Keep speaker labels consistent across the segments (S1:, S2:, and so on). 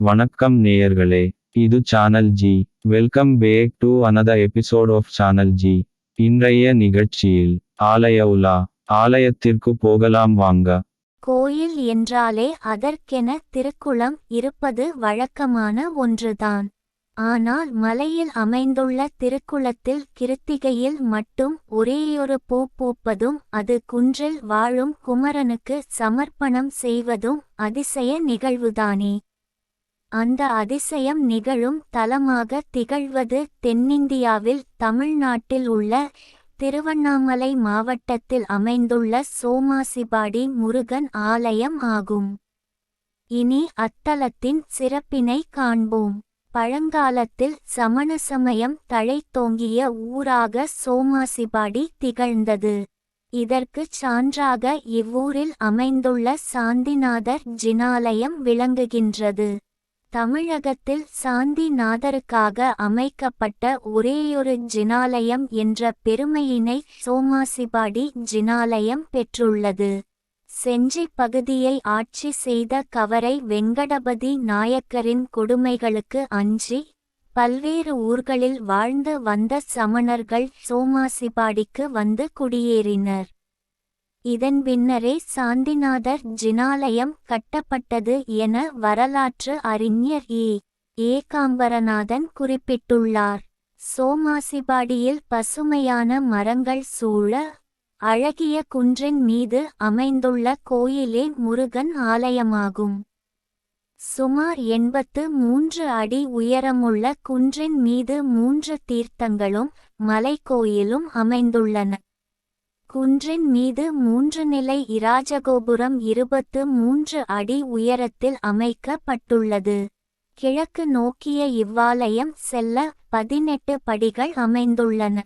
S1: வணக்கம் நேயர்களே இது channel G welcome back to another episode of channel G இன்றைய நிகழ்ச்சியில் ஆலய உலா ஆலயத்திற்கு போகலாம் வாங்க.
S2: கோயில் என்றாலே அதற்கென திருக்குளம் இருப்பது வழக்கமான ஒன்றுதான். ஆனால் மலையில் அமைந்துள்ள திருக்குளத்தில் கிருத்திகையில் மட்டும் ஒரேயொரு பூ பூப்பதும் அது குன்றில் வாழும் குமரனுக்கு சமர்ப்பணம் செய்வதும் அதிசய நிகழ்வுதானே. அந்த அதிசயம் நிகழும் தலமாக திகழ்வது தென்னிந்தியாவில் தமிழ்நாட்டில் உள்ள திருவண்ணாமலை மாவட்டத்தில் அமைந்துள்ள சோமாசிபாடி முருகன் ஆலயம் ஆகும். இனி அத்தலத்தின் சிறப்பினை காண்போம். பழங்காலத்தில் சமண சமயம் தழைத்தோங்கிய ஊராக சோமாசிபாடி திகழ்ந்தது. இதற்குச் சான்றாக இவ்வூரில் அமைந்துள்ள சாந்திநாதர் ஜினாலயம் விளங்குகின்றது. தமிழகத்தில் சாந்திநாதருக்காக அமைக்கப்பட்ட ஒரேயொரு ஜினாலயம் என்ற பெருமையினை சோமாசிபாடி ஜினாலயம் பெற்றுள்ளது. செஞ்சி பகுதியை ஆட்சி செய்த கவரை வெங்கடபதி நாயக்கரின் கொடுமைகளுக்கு அஞ்சி பல்வேறு ஊர்களில் வாழ்ந்து வந்த சமணர்கள் சோமாசிபாடிக்கு வந்து குடியேறினர். இதன் பின்னரே சாந்திநாதர் ஜினாலயம் கட்டப்பட்டது என வரலாற்று அறிஞர் ஏ ஏகாம்பரநாதன் குறிப்பிட்டுள்ளார். சோமாசிபாடியில் பசுமையான மரங்கள் சூழ அழகிய குன்றின் மீது அமைந்துள்ள கோயிலே முருகன் ஆலயமாகும். சுமார் எண்பத்து மூன்று அடி உயரமுள்ள குன்றின் மீது மூன்று தீர்த்தங்களும் மலைக்கோயிலும் அமைந்துள்ளன. குன்றின் மீது மூன்று நிலை இராஜகோபுரம் இருபத்து மூன்று அடி உயரத்தில் அமைக்கப்பட்டுள்ளது. கிழக்கு நோக்கிய இவ்வாலயம் செல்ல பதினெட்டு படிகள் அமைந்துள்ளன.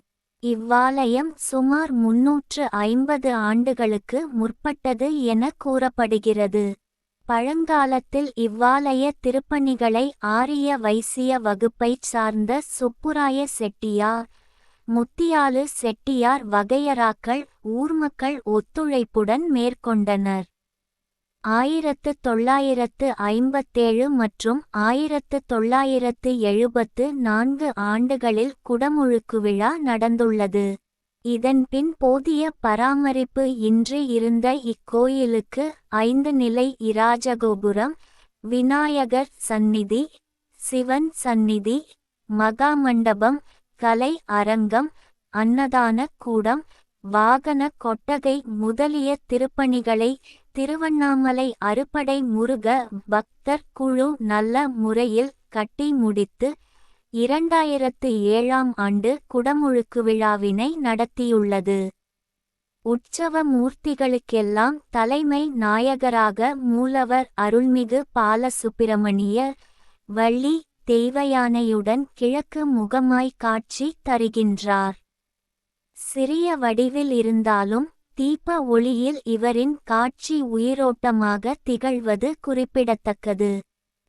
S2: இவ்வாலயம் சுமார் முன்னூற்று ஐம்பது ஆண்டுகளுக்கு முற்பட்டது என கூறப்படுகிறது. பழங்காலத்தில் இவ்வாலய திருப்பணிகளை ஆரிய வைசிய வகுப்பைச் சார்ந்த சுப்புராய செட்டியார் முத்தியாலு செட்டியார் வகையராக்கள் ஊர்மக்கள் ஒத்துழைப்புடன் மேற்கொண்டனர். ஆயிரத்து தொள்ளாயிரத்து ஐம்பத்தேழு மற்றும் ஆயிரத்து தொள்ளாயிரத்து எழுபத்து நான்கு ஆண்டுகளில் குடமுழுக்கு விழா நடந்துள்ளது. இதன்பின் போதிய பராமரிப்பு இன்றி இருந்த இக்கோயிலுக்கு ஐந்து நிலை இராஜகோபுரம் விநாயகர் சந்நிதி சிவன் சந்நிதி மகாமண்டபம் கலை அரங்கம் அன்னதான கூடம் வாகன கொட்டகை முதலிய திருப்பணிகளை திருவண்ணாமலை அறுபடை முருக பக்தர் குழு நல்ல முறையில் கட்டி முடித்து இரண்டாயிரத்து ஏழாம் ஆண்டு குடமுழுக்கு விழாவினை நடத்தியுள்ளது. உற்சவ மூர்த்திகளுக்கெல்லாம் தலைமை நாயகராக மூலவர் அருள்மிகு பாலசுப்பிரமணிய வள்ளி தெய்வயானையுடன் கிழக்கு முகமாய் காட்சி தருகின்றார். சிறிய வடிவில் இருந்தாலும் தீப ஒளியில் இவரின் காட்சி உயிரோட்டமாக திகழ்வது குறிப்பிடத்தக்கது.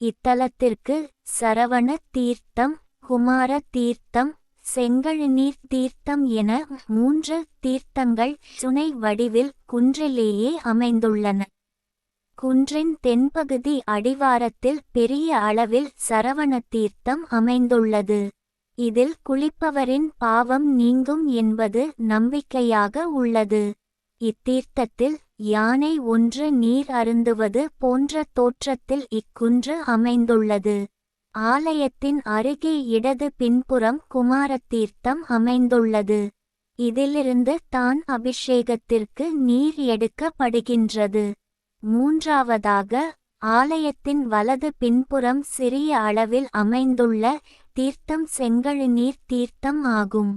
S2: இத்தலத்திற்கு சரவண தீர்த்தம் குமார தீர்த்தம் செங்கழுநீர் தீர்த்தம் என மூன்று தீர்த்தங்கள் சுனை வடிவில் குன்றிலேயே அமைந்துள்ளன. குன்றின் தென்பகுதி அடிவாரத்தில் பெரிய அளவில் சரவண தீர்த்தம் அமைந்துள்ளது. இதில் குளிப்பவரின் பாவம் நீங்கும் என்பது நம்பிக்கையாக உள்ளது. இத்தீர்த்தத்தில் யானை ஒன்று நீர் அருந்துவது போன்ற தோற்றத்தில் இக்குன்று அமைந்துள்ளது. ஆலயத்தின் அருகே இடது பின்புறம் குமாரத்தீர்த்தம் அமைந்துள்ளது. இதிலிருந்து தான் அபிஷேகத்திற்கு நீர் எடுக்கப்படுகின்றது. மூன்றாவதாக ஆலயத்தின் வலது பின்புறம் சிறிய அளவில் அமைந்துள்ள தீர்த்தம் செங்கழுநீர் தீர்த்தம் ஆகும்.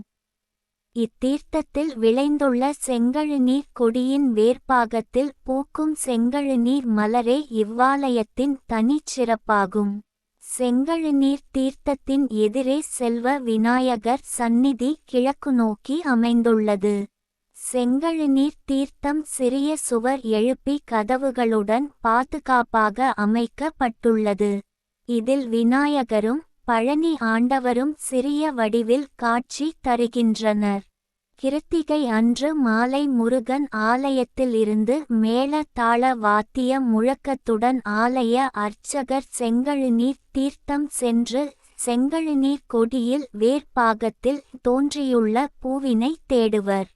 S2: இத்தீர்த்தத்தில் விளைந்துள்ள செங்கழுநீர் கொடியின் வேர்பாகத்தில் பூக்கும் செங்கழுநீர் மலரே இவ்வாலயத்தின் தனிச்சிறப்பாகும் செங்கழுநீர் தீர்த்தத்தின் எதிரே செல்வ விநாயகர் சந்நிதி கிழக்கு நோக்கி அமைந்துள்ளது. செங்கழுநீர் தீர்த்தம் சிறிய சுவர் எழுப்பி கதவுகளுடன் பாதுகாப்பாக அமைக்கப்பட்டுள்ளது. இதில் விநாயகரும் பழனி ஆண்டவரும் சிறிய வடிவில் காட்சி தருகின்றனர். கிருத்திகை அன்று மாலை முருகன் ஆலயத்திலிருந்து மேள தாள வாத்திய முழக்கத்துடன் ஆலய அர்ச்சகர் செங்கழுநீர் தீர்த்தம் சென்று செங்கழுநீர் கொடியில் வேர்பாகத்தில் தோன்றியுள்ள பூவினை தேடுவர்.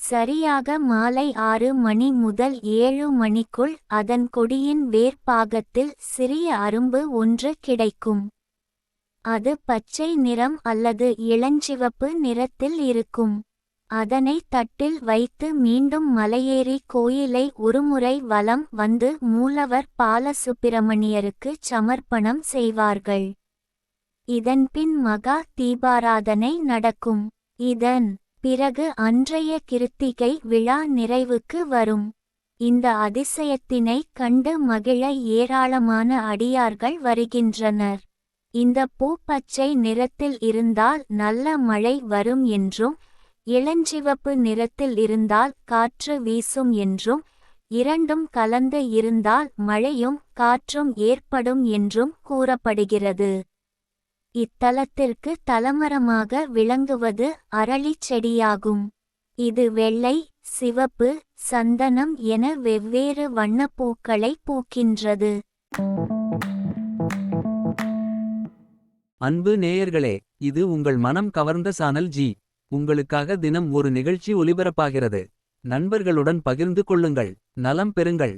S2: சரியாக மாலை ஆறு மணி முதல் ஏழு மணிக்குள் அதன் கொடியின் வேர்ப்பாகத்தில் சிறிய அரும்பு ஒன்று கிடைக்கும். அது பச்சை நிறம் அல்லது இளஞ்சிவப்பு நிறத்தில் இருக்கும். அதனை தட்டில் வைத்து மீண்டும் மலையேறி கோயிலை ஒருமுறை வலம் வந்து மூலவர் பாலசுப்பிரமணியருக்கு சமர்ப்பணம் செய்வார்கள். இதன்பின் மகா தீபாராதனை நடக்கும். இதன் பிறகு அன்றைய கிருத்திகை விழா நிறைவுக்கு வரும். இந்த அதிசயத்தினை கண்டு மகிழ ஏராளமான அடியார்கள் வருகின்றனர். இந்த பூ பச்சை நிறத்தில் இருந்தால் நல்ல மழை வரும் என்றும் இளஞ்சிவப்பு நிறத்தில் இருந்தால் காற்று வீசும் என்றும் இரண்டும் கலந்து இருந்தால் மழையும் காற்றும் ஏற்படும் என்றும் கூறப்படுகிறது. இத்தலத்திற்கு தலமரமாக விளங்குவது அரளிச் செடியாகும். இது வெள்ளை சிவப்பு சந்தனம் என வெவ்வேறு வண்ணப்பூக்களை பூக்கின்றது.
S3: அன்பு நேயர்களே இது உங்கள் மனம் கவர்ந்த சானல் ஜி. உங்களுக்காக தினம் ஒரு நிகழ்ச்சி ஒலிபரப்பாகிறது. நண்பர்களுடன் பகிர்ந்து கொள்ளுங்கள் நலம் பெறுங்கள்.